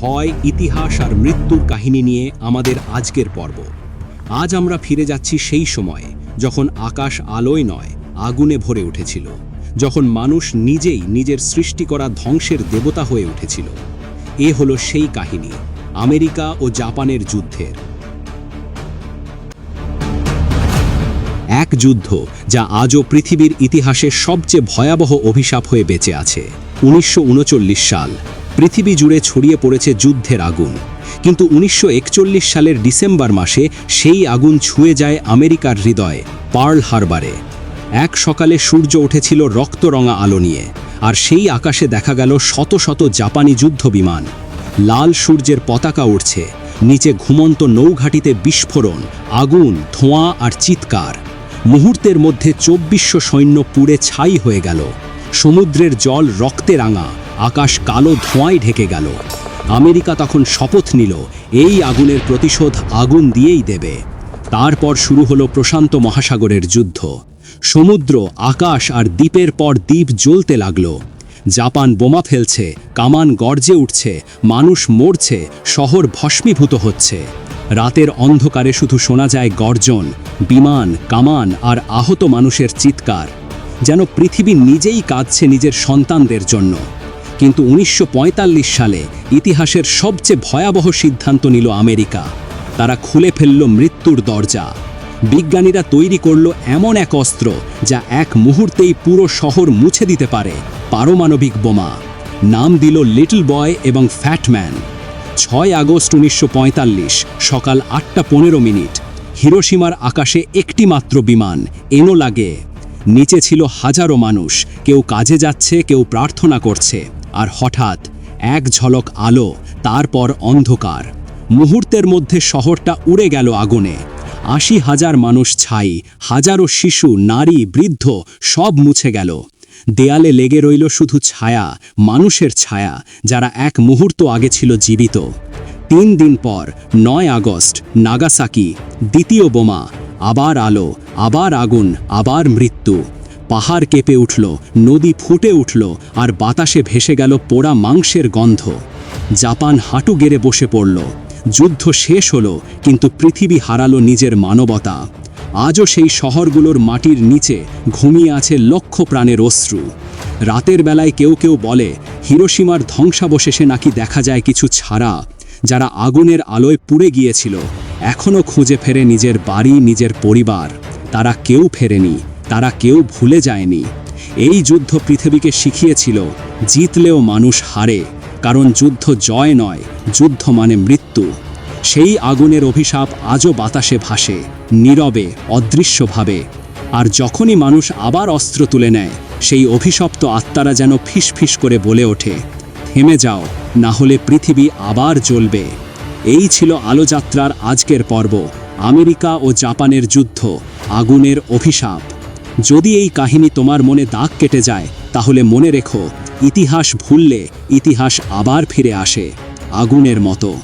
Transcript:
ভয়, ইতিহাস আর মৃত্যুর কাহিনী নিয়ে আমাদের আজকের পর্ব। আজ আমরা ফিরে যাচ্ছি সেই সময়ে যখন আকাশ আলোয় নয়, আগুনে ভরে উঠেছিল। যখন মানুষ নিজেই নিজের সৃষ্টি করা ধ্বংসের দেবতা হয়ে উঠেছিল। এ হলো সেই কাহিনী, আমেরিকা ও জাপানের যুদ্ধের। এক যুদ্ধ যা আজও পৃথিবীর ইতিহাসে সবচেয়ে ভয়াবহ অভিশাপ হয়ে বেঁচে আছে, উনিশশো উনচল্লিশ সাল। পৃথিবী জুড়ে ছড়িয়ে পড়েছে যুদ্ধের আগুন। কিন্তু উনিশশো একচল্লিশ সালের ডিসেম্বর মাসে সেই আগুন ছুঁয়ে যায় আমেরিকার হৃদয়, পার্ল হারবারে। এক সকালে সূর্য উঠেছিল রক্তরঙা আলো নিয়ে, আর সেই আকাশে দেখা গেল শত শত জাপানি যুদ্ধ বিমান লাল সূর্যের পতাকা উঠছে নিচে ঘুমন্ত নৌঘাটিতে বিস্ফোরণ, আগুন, ধোঁয়া আর চিৎকার। মুহূর্তের মধ্যে চব্বিশশো সৈন্য পুড়ে ছাই হয়ে গেল। সমুদ্রের জল রক্তে রাঙা আকাশ কালো ধোঁয়ায় ঢেকে গেল। আমেরিকা তখন শপথ নিল, এই আগুনের প্রতিশোধ আগুন দিয়েই দেবে। তারপর শুরু হলো প্রশান্ত মহাসাগরের যুদ্ধ। সমুদ্র, আকাশ আর দ্বীপের পর দ্বীপ জ্বলতে লাগল। জাপান বোমা ফেলছে, কামান গর্জে উঠছে, মানুষ মরছে, শহর ভস্মীভূত হচ্ছে। রাতের অন্ধকারে শুধু শোনা যায় গর্জন, বিমান, কামান আর আহত মানুষের চিৎকার। যেন পৃথিবী নিজেই কাঁদছে নিজের সন্তানদের জন্য। কিন্তু উনিশশো পঁয়তাল্লিশ সালে ইতিহাসের সবচেয়ে ভয়াবহ সিদ্ধান্ত নিল আমেরিকা। তারা খুলে ফেলল মৃত্যুর দরজা। বিজ্ঞানীরা তৈরি করল এমন এক অস্ত্র যা এক মুহূর্তেই পুরো শহর মুছে দিতে পারে, পারমাণবিক বোমা। নাম দিল লিটল বয় এবং ফ্যাটম্যান ছয় আগস্ট উনিশশো পঁয়তাল্লিশ সকাল আটটা পনেরো মিনিট হিরোসীমার আকাশে একটি মাত্র বিমান এনো লাগে নিচে ছিল হাজারো মানুষ, কেউ কাজে যাচ্ছে, কেউ প্রার্থনা করছে। আর হঠাৎ এক ঝলক আলো, তারপর অন্ধকার। মুহূর্তের মধ্যে শহরটা উড়ে গেল আগুনে। আশি হাজার মানুষ ছাই, হাজারো শিশু, নারী, বৃদ্ধ সব মুছে গেল। দেয়ালে লেগে রইল শুধু ছায়া, মানুষের ছায়া, যারা এক মুহূর্ত আগে ছিল জীবিত। তিন দিন পর, নয় আগস্ট, নাগাসাকি, দ্বিতীয় বোমা, আবার আলো, আবার আগুন, আবার মৃত্যু। পাহাড় কেঁপে উঠল, নদী ফুটে উঠল, আর বাতাসে ভেসে গেল পোড়া মাংসের গন্ধ। জাপান হাঁটু গেড়ে বসে পড়ল। যুদ্ধ শেষ হলো, কিন্তু পৃথিবী হারালো নিজের মানবতা। আজও সেই শহরগুলোর মাটির নিচে ঘুমিয়ে আছে লক্ষ প্রাণের অশ্রু। রাতের বেলায় কেউ কেউ বলে হিরোসীমার ধ্বংসাবশেষে নাকি দেখা যায় কিছু ছাড়া, যারা আগুনের আলোয় পুড়ে গিয়েছিল। এখনও খুঁজে ফেরে নিজের বাড়ি, নিজের পরিবার। তারা কেউ ফেরেনি। তারা কেউ ভুলে যায়নি। এই যুদ্ধ পৃথিবীকে শিখিয়েছিল, জিতলেও মানুষ হারে, কারণ যুদ্ধ জয় নয়, যুদ্ধ মানে মৃত্যু। সেই আগুনের অভিশাপ আজও বাতাসে ভাসে, নীরবে, অদৃশ্যভাবে। আর যখনই মানুষ আবার অস্ত্র তুলে নেয়, সেই অভিশপ্ত আত্মারা যেন ফিসফিস করে বলে ওঠে, থেমে যাও, না হলে পৃথিবী আবার জ্বলবে। এই ছিল আলোযাত্রার আজকের পর্ব, আমেরিকা ও জাপানের যুদ্ধ, আগুনের অভিশাপ। যদি এই কাহিনী তোমার মনে দাগ কেটে যায়, তাহলে মনে রেখো, ইতিহাস ভুললে ইতিহাস আবার ফিরে আসে, আগুনের মতো।